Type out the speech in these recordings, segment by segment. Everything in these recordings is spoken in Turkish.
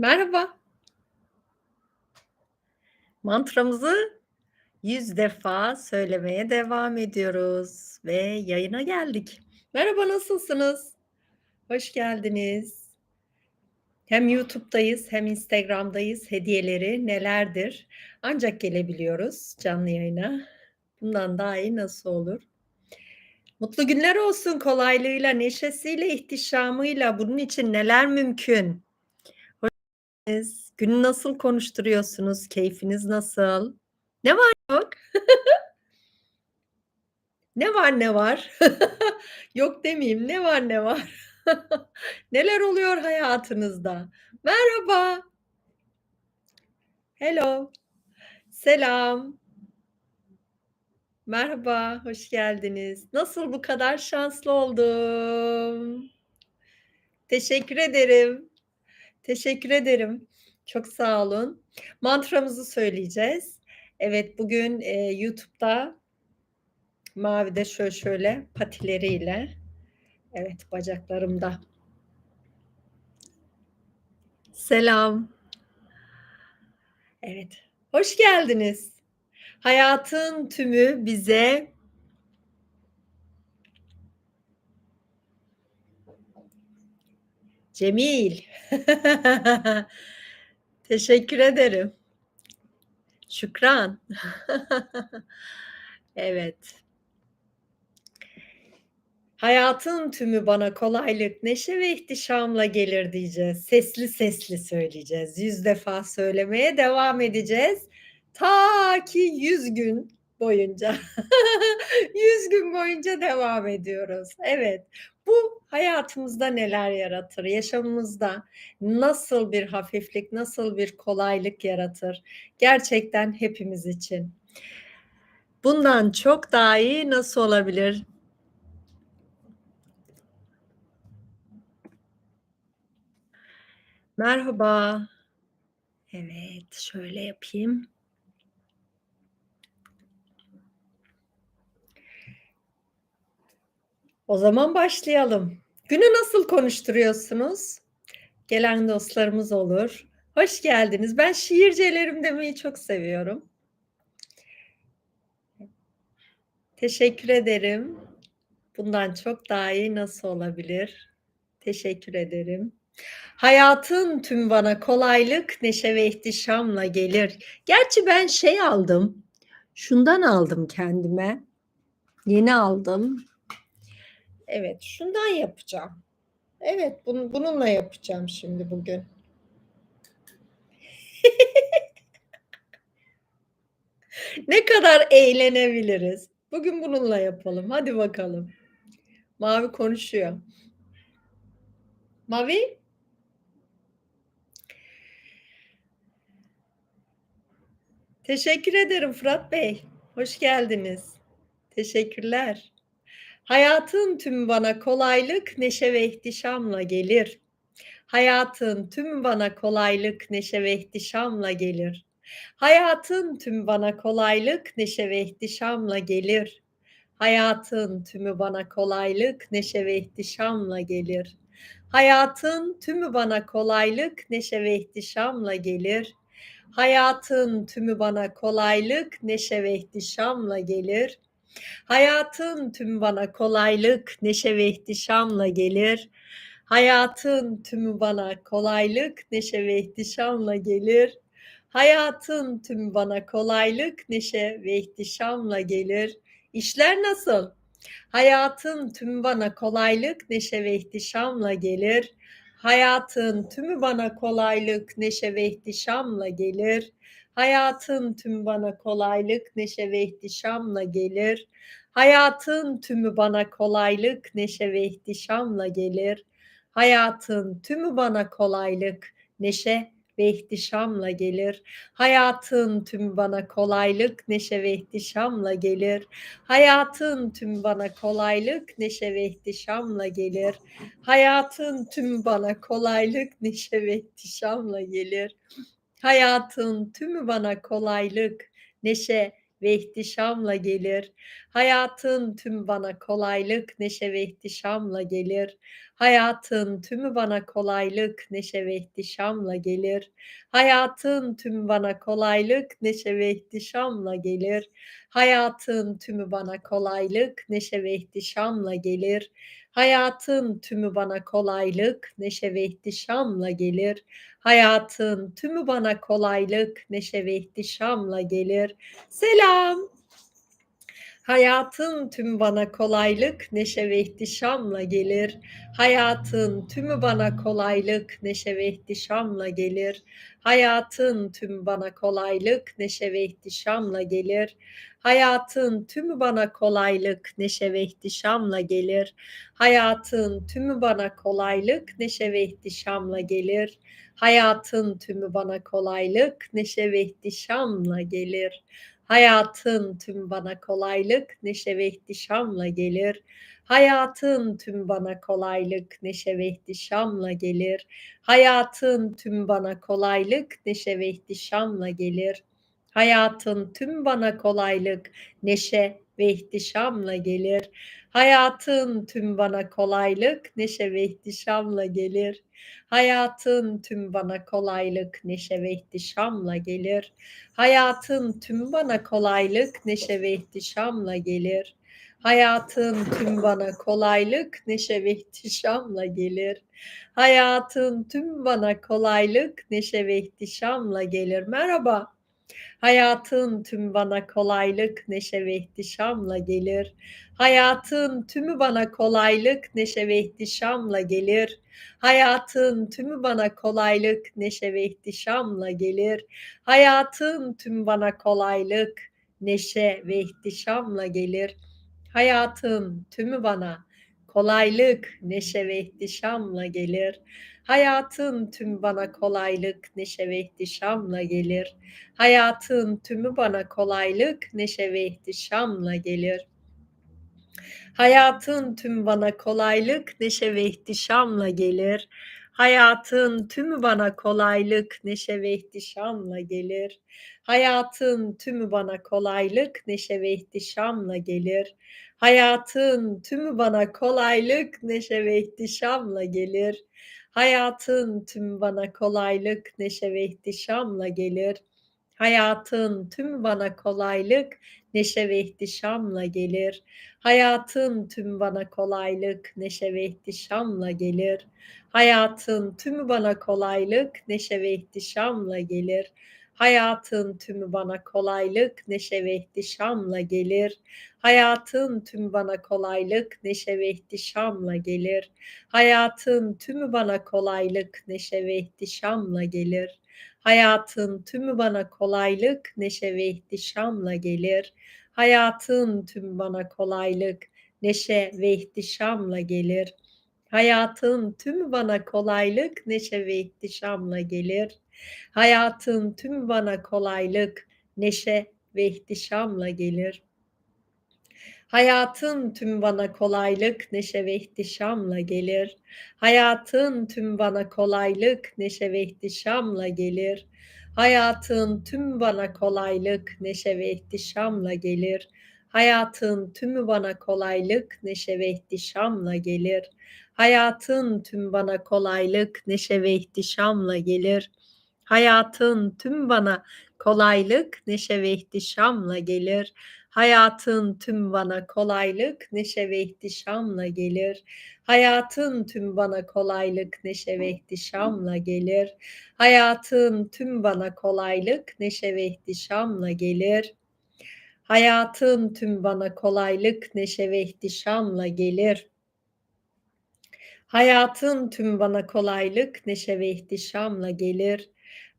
Merhaba. Mantramızı 100 defa söylemeye devam ediyoruz ve yayına geldik. Merhaba, nasılsınız? Hoş geldiniz. Hem YouTube'dayız hem Instagram'dayız. Hediyeleri nelerdir? Ancak gelebiliyoruz canlı yayına. Bundan daha iyi nasıl olur? Mutlu günler olsun kolaylığıyla, neşesiyle, ihtişamıyla. Bunun için neler mümkün? Hoş Günü nasıl konuşturuyorsunuz? Keyfiniz nasıl? Ne var yok? Ne var ne var? Yok demeyeyim, ne var ne var? Neler oluyor hayatınızda? Merhaba. Hello. Selam. Merhaba, hoş geldiniz. Nasıl bu kadar şanslı oldum? Teşekkür ederim. Teşekkür ederim. Çok sağ olun. Mantramızı söyleyeceğiz. Evet, bugün, eee, YouTube'da Mavi de şöyle şöyle patileriyle, evet, bacaklarımda. Selam. Evet, hoş geldiniz. Hayatın tümü bize Cemil. Teşekkür ederim. Şükran. Evet. Hayatın tümü bana kolaylık, neşe ve ihtişamla gelir diyeceğiz. Sesli sesli söyleyeceğiz. 100 defa söylemeye devam edeceğiz. Ta ki 100 gün boyunca. 100 gün boyunca devam ediyoruz. Evet. Bu hayatımızda neler yaratır? Yaşamımızda nasıl bir hafiflik, nasıl bir kolaylık yaratır? Gerçekten hepimiz için. Bundan çok daha iyi nasıl olabilir? Merhaba. Evet, şöyle yapayım. O zaman başlayalım. Günü nasıl konuşturuyorsunuz? Gelen dostlarımız olur. Hoş geldiniz. Ben şiircelerim demeyi çok seviyorum. Teşekkür ederim. Bundan çok daha iyi nasıl olabilir? Teşekkür ederim. Hayatın tüm bana kolaylık, neşe ve ihtişamla gelir. Gerçi ben şey aldım, şundan aldım kendime. Yeni aldım. Evet, şundan yapacağım. Evet, bunu bununla yapacağım şimdi bugün. Ne kadar eğlenebiliriz? Bugün bununla yapalım. Hadi bakalım. Mavi konuşuyor. Mavi? Teşekkür ederim Fırat Bey. Hoş geldiniz. Teşekkürler. Hayatın tümü bana kolaylık, neşe ve ihtişamla gelir. Hayatın tümü bana kolaylık, neşe ve ihtişamla gelir. Hayatın tümü bana kolaylık, neşe ve ihtişamla gelir. Hayatın tümü bana kolaylık, neşe ve ihtişamla gelir. Hayatın tümü bana kolaylık, neşe ve ihtişamla gelir. Hayatın tümü bana kolaylık, neşe ve ihtişamla gelir. Hayatın tümü bana kolaylık, neşe ve ihtişamla gelir. Hayatın tümü bana kolaylık, neşe ve ihtişamla gelir. Hayatın tümü bana kolaylık, neşe ve ihtişamla gelir. İşler nasıl? Hayatın tümü bana kolaylık, neşe ve ihtişamla gelir. Hayatın tümü bana kolaylık, neşe ve ihtişamla gelir. Hayatın tümü bana kolaylık, neşe ve ihtişamla gelir. Hayatın tümü bana kolaylık, neşe ve ihtişamla gelir. Hayatın tümü bana kolaylık, neşe ve ihtişamla gelir. Hayatın tümü bana kolaylık, neşe ve ihtişamla gelir. Hayatın tümü bana kolaylık, neşe ve ihtişamla gelir. Hayatın tümü bana kolaylık, neşe ve ihtişamla gelir. Hayatın tümü bana kolaylık, neşe ve ihtişamla gelir. Hayatın tüm bana kolaylık, neşe ve ihtişamla gelir. Hayatın tümü bana kolaylık, neşe ve ihtişamla gelir. Hayatın tümü bana kolaylık, neşe ve ihtişamla gelir. Hayatın tümü bana kolaylık, neşe ve ihtişamla gelir. Hayatın tümü bana kolaylık, neşe ve ihtişamla gelir. Hayatın tümü bana kolaylık, neşe ve ihtişamla gelir. Selam. Hayatın tümü bana kolaylık, neşe ve ihtişamla gelir. Hayatın tümü bana kolaylık, neşe ve ihtişamla gelir. Hayatın tümü bana kolaylık, neşe ve ihtişamla gelir. Hayatın tümü bana kolaylık, neşe ve ihtişamla gelir. Hayatın tümü bana kolaylık, neşe ve ihtişamla gelir. Hayatın tümü bana kolaylık, neşe ve ihtişamla gelir. Hayatın tüm bana kolaylık, neşe ve ihtişamla gelir. Hayatın tüm bana kolaylık, neşe ve ihtişamla gelir. Hayatın tüm bana kolaylık, neşe ve ihtişamla gelir. Hayatın tüm bana kolaylık, neşe ve ihtişamla gelir. Hayatın tüm bana kolaylık, neşe ve ihtişamla gelir. Hayatın tüm bana kolaylık, neşe ve ihtişamla gelir. Hayatın tüm bana kolaylık, neşe ve ihtişamla gelir. Hayatın tüm bana kolaylık, neşe ve ihtişamla gelir. Hayatın tüm bana kolaylık, neşe ve ihtişamla gelir. Merhaba. Hayatın tüm bana kolaylık, neşe ve ihtişamla gelir. Hayatın tümü bana kolaylık, neşe ve ihtişamla gelir. Hayatın tümü bana kolaylık, neşe ve ihtişamla gelir. Hayatın tüm bana kolaylık, neşe ve ihtişamla gelir. Hayatın tümü bana kolaylık, neşe ve ihtişamla gelir. Hayatın tüm bana kolaylık, neşe ve ihtişamla gelir. Hayatın tümü bana kolaylık, neşe ve ihtişamla gelir. Hayatın tüm bana kolaylık, neşe ve ihtişamla gelir. Hayatın tümü bana kolaylık, neşe ve ihtişamla gelir. Hayatın tümü bana kolaylık, neşe ve ihtişamla gelir. Hayatın tümü bana kolaylık, neşe ve ihtişamla gelir. Hayatın tüm bana kolaylık, neşe ve ihtişamla gelir. Hayatın tüm bana kolaylık, neşe ve ihtişamla gelir. Hayatın tüm bana kolaylık, neşe ve ihtişamla gelir. Hayatın tümü bana kolaylık, neşe ve ihtişamla gelir. Hayatın tümü bana kolaylık, neşe ve ihtişamla gelir. Hayatın tümü bana kolaylık, neşe ve ihtişamla gelir. Hayatın tümü bana kolaylık, neşe ve ihtişamla gelir. Hayatın tümü bana kolaylık, neşe ve ihtişamla gelir. Hayatın tüm bana kolaylık, neşe ve ihtişamla gelir. Hayatın tüm bana kolaylık, neşe ve ihtişamla gelir. Hayatın tüm bana kolaylık, neşe ve ihtişamla gelir. Hayatın tüm bana kolaylık, neşe ve ihtişamla gelir. Hayatın tüm bana kolaylık, neşe ve ihtişamla gelir. Hayatın tüm bana kolaylık, neşe ve ihtişamla gelir. Hayatın tümü bana kolaylık, neşe ve ihtişamla gelir. Hayatın tüm bana kolaylık, neşe ve ihtişamla gelir. Hayatın tüm bana kolaylık, neşe ve ihtişamla gelir. Hayatın tüm bana kolaylık, neşe ve ihtişamla gelir. Hayatın tüm bana kolaylık, neşe ve ihtişamla gelir. Hayatın tüm bana kolaylık, neşe ve ihtişamla gelir. Hayatın tüm bana kolaylık, neşe ve ihtişamla gelir. Hayatın tüm bana kolaylık, neşe ve ihtişamla gelir.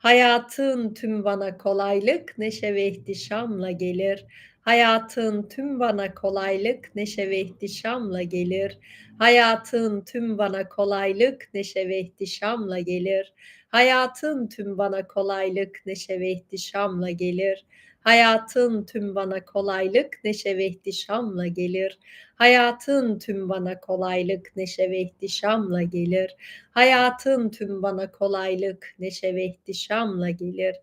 Hayatın tüm bana kolaylık, neşe ve ihtişamla gelir. Hayatın tüm bana kolaylık, neşe ve ihtişamla gelir. Hayatın tüm bana kolaylık, neşe ve ihtişamla gelir. Hayatın tüm bana kolaylık, neşe ve ihtişamla gelir. Hayatın tüm bana kolaylık, neşe ve ihtişamla gelir. Hayatın tüm bana kolaylık, neşe ve ihtişamla gelir. Hayatın tüm bana kolaylık, neşe ve ihtişamla gelir.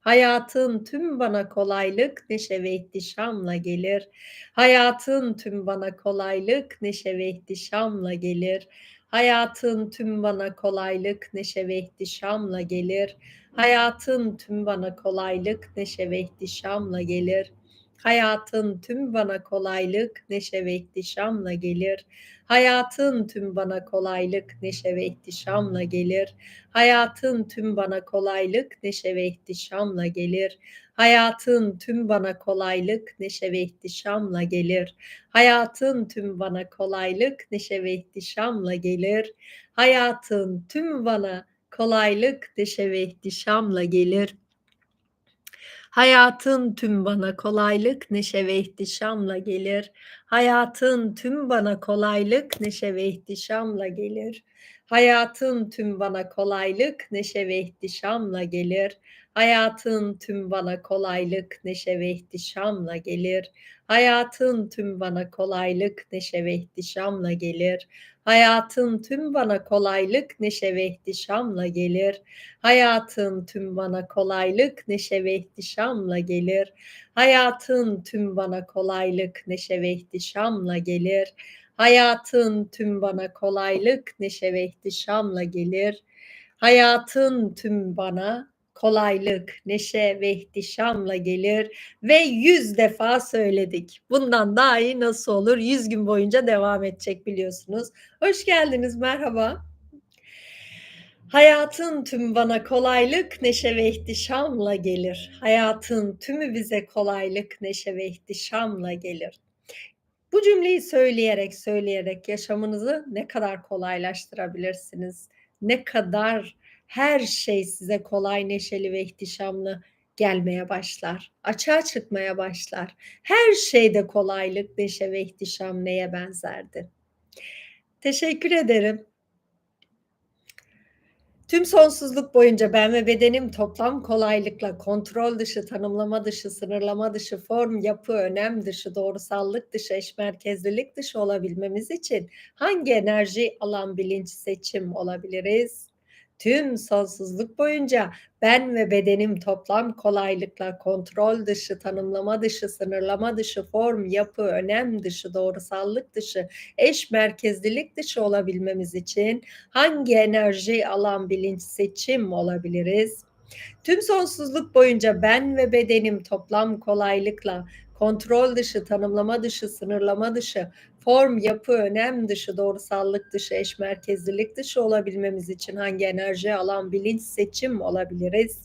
Hayatın tüm bana kolaylık, neşe ve ihtişamla gelir. Hayatın tüm bana kolaylık, neşe ve ihtişamla gelir. Hayatın tüm bana kolaylık, neşe ve ihtişamla gelir. Hayatın tüm bana kolaylık, neşe ve ihtişamla gelir. Hayatın tüm bana kolaylık, neşe ve ihtişamla gelir. Hayatın tüm bana kolaylık, neşe ve ihtişamla gelir. Hayatın tüm bana kolaylık, neşe ve ihtişamla gelir. Hayatın tüm bana kolaylık, neşe ve ihtişamla gelir. Hayatın tüm bana kolaylık, neşe ve ihtişamla gelir. Hayatın tüm bana kolaylık, neşe ve ihtişamla gelir. Hayatın tüm bana kolaylık, neşe ve ihtişamla gelir. Hayatın tüm bana kolaylık, neşe ve ihtişamla gelir. Hayatın tüm bana kolaylık, neşe ve ihtişamla gelir. Hayatın tüm bana kolaylık, neşe ve ihtişamla gelir. Hayatın tüm bana kolaylık, neşe ve ihtişamla gelir. Hayatın tüm bana kolaylık, neşe ve ihtişamla gelir. Hayatın tüm bana kolaylık, neşe ve ihtişamla gelir. Hayatın tüm bana kolaylık, neşe ve ihtişamla gelir. Hayatın tüm bana kolaylık, neşe ve ihtişamla gelir. Hayatın tüm bana kolaylık, neşe ve ihtişamla gelir ve yüz defa söyledik. Bundan daha iyi nasıl olur? Yüz gün boyunca devam edecek biliyorsunuz. Hoş geldiniz, merhaba. Hayatın tüm bana kolaylık, neşe ve ihtişamla gelir. Hayatın tümü bize kolaylık, neşe ve ihtişamla gelir. Bu cümleyi söyleyerek söyleyerek yaşamınızı ne kadar kolaylaştırabilirsiniz? Ne kadar her şey size kolay, neşeli ve ihtişamlı gelmeye başlar. Açığa çıkmaya başlar. Her şeyde kolaylık, neşe ve ihtişam neye benzerdi? Teşekkür ederim. Tüm sonsuzluk boyunca ben ve bedenim toplam kolaylıkla kontrol dışı, tanımlama dışı, sınırlama dışı, form, yapı, önem dışı, doğrusallık dışı, eşmerkezlilik dışı olabilmemiz için hangi enerji alan bilinç seçim olabiliriz? Tüm sonsuzluk boyunca ben ve bedenim toplam kolaylıkla kontrol dışı, tanımlama dışı, sınırlama dışı, form, yapı, önem dışı, doğrusallık dışı, eş merkezlilik dışı olabilmemiz için hangi enerji alan bilinç seçim olabiliriz? Tüm sonsuzluk boyunca ben ve bedenim toplam kolaylıkla kontrol dışı, tanımlama dışı, sınırlama dışı, form, yapı, önem dışı, doğrusallık dışı, eş merkezlilik dışı olabilmemiz için hangi enerji alan bilinç seçim olabiliriz?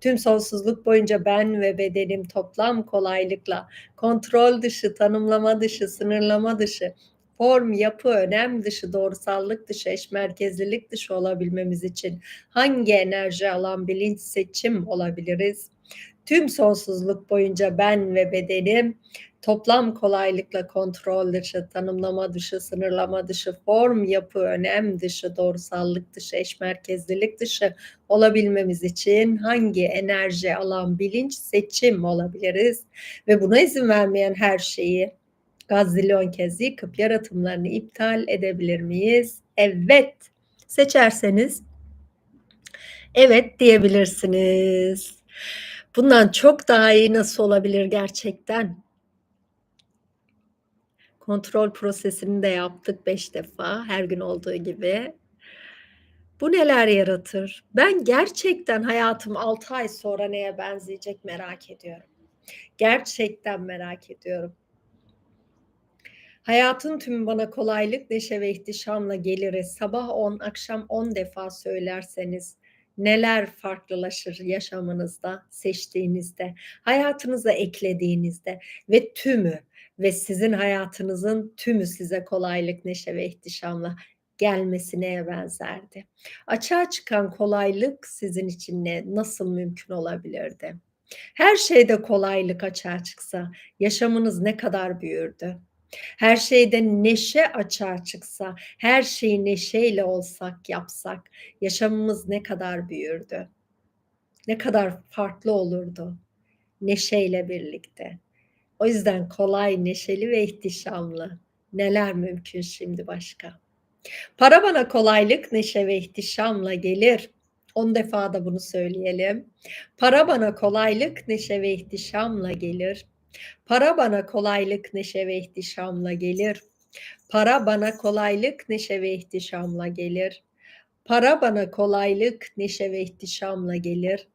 Tüm sonsuzluk boyunca ben ve bedenim toplam kolaylıkla kontrol dışı, tanımlama dışı, sınırlama dışı, form, yapı, önem dışı, doğrusallık dışı, eş merkezlilik dışı olabilmemiz için hangi enerji alan bilinç seçim olabiliriz? Tüm sonsuzluk boyunca ben ve bedenim toplam kolaylıkla kontrol dışı, tanımlama dışı, sınırlama dışı, form, yapı, önem dışı, doğrusallık dışı, eş merkezlilik dışı olabilmemiz için hangi enerji alan bilinç seçim olabiliriz? Ve buna izin vermeyen her şeyi gazilyon kez yıkıp yaratımlarını iptal edebilir miyiz? Evet. Seçerseniz evet diyebilirsiniz. Bundan çok daha iyi nasıl olabilir gerçekten? Kontrol prosesini de yaptık 5 defa her gün olduğu gibi. Bu neler yaratır? Ben gerçekten hayatım 6 ay sonra neye benzeyecek merak ediyorum. Gerçekten merak ediyorum. Hayatın tüm bana kolaylık, neşe ve ihtişamla gelir. Sabah 10, akşam 10 defa söylerseniz neler farklılaşır yaşamınızda seçtiğinizde, hayatınıza eklediğinizde ve tümü ve sizin hayatınızın tümü size kolaylık, neşe ve ihtişamla gelmesine benzerdi. Açığa çıkan kolaylık sizin için ne, nasıl mümkün olabilirdi? Her şeyde kolaylık açığa çıksa yaşamınız ne kadar büyürdü? Her şeyde neşe açığa çıksa, her şeyi neşeyle olsak, yapsak yaşamımız ne kadar büyürdü? Ne kadar farklı olurdu neşeyle birlikte. O yüzden kolay, neşeli ve ihtişamlı. Neler mümkün şimdi başka? Para bana kolaylık, neşe ve ihtişamla gelir. 10 defa da bunu söyleyelim. Para bana kolaylık, neşe ve ihtişamla gelir. Para bana kolaylık, neşe ve ihtişamla gelir. Para bana kolaylık, neşe ve ihtişamla gelir. Para bana kolaylık, neşe ve ihtişamla gelir.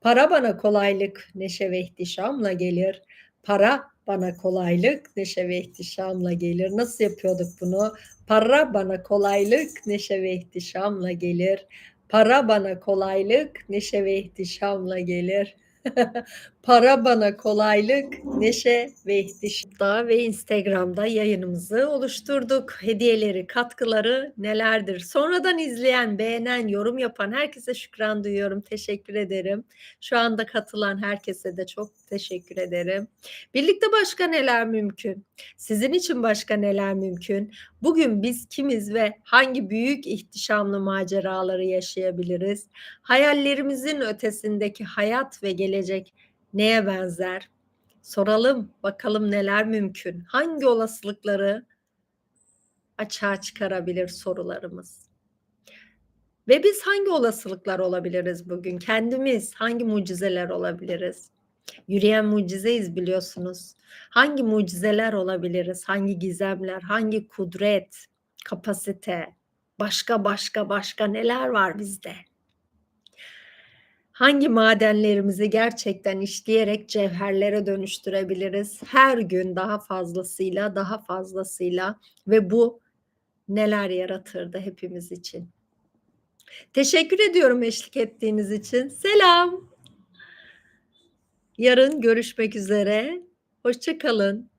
Para bana kolaylık, neşe ve ihtişamla gelir. Para bana kolaylık, neşe ve ihtişamla gelir. Nasıl yapıyorduk bunu? Para bana kolaylık, neşe ve ihtişamla gelir. Para bana kolaylık, neşe ve ihtişamla gelir. Para bana kolaylık, neşe ve ihtişamda ve Instagram'da yayınımızı oluşturduk. Hediyeleri, katkıları nelerdir? Sonradan izleyen, beğenen, yorum yapan herkese şükran duyuyorum. Teşekkür ederim. Şu anda katılan herkese de çok teşekkür ederim. Birlikte başka neler mümkün? Sizin için başka neler mümkün? Bugün biz kimiz ve hangi büyük ihtişamlı maceraları yaşayabiliriz? Hayallerimizin ötesindeki hayat ve gelecek neye benzer? Soralım, bakalım neler mümkün? Hangi olasılıkları açığa çıkarabilir sorularımız? Ve biz hangi olasılıklar olabiliriz bugün? Kendimiz hangi mucizeler olabiliriz? Yürüyen mucizeyiz biliyorsunuz. Hangi mucizeler olabiliriz? Hangi gizemler, hangi kudret, kapasite, başka başka başka neler var bizde? Hangi madenlerimizi gerçekten işleyerek cevherlere dönüştürebiliriz? Her gün daha fazlasıyla, daha fazlasıyla ve bu neler yaratırdı hepimiz için? Teşekkür ediyorum eşlik ettiğiniz için. Selam. Yarın görüşmek üzere. Hoşça kalın.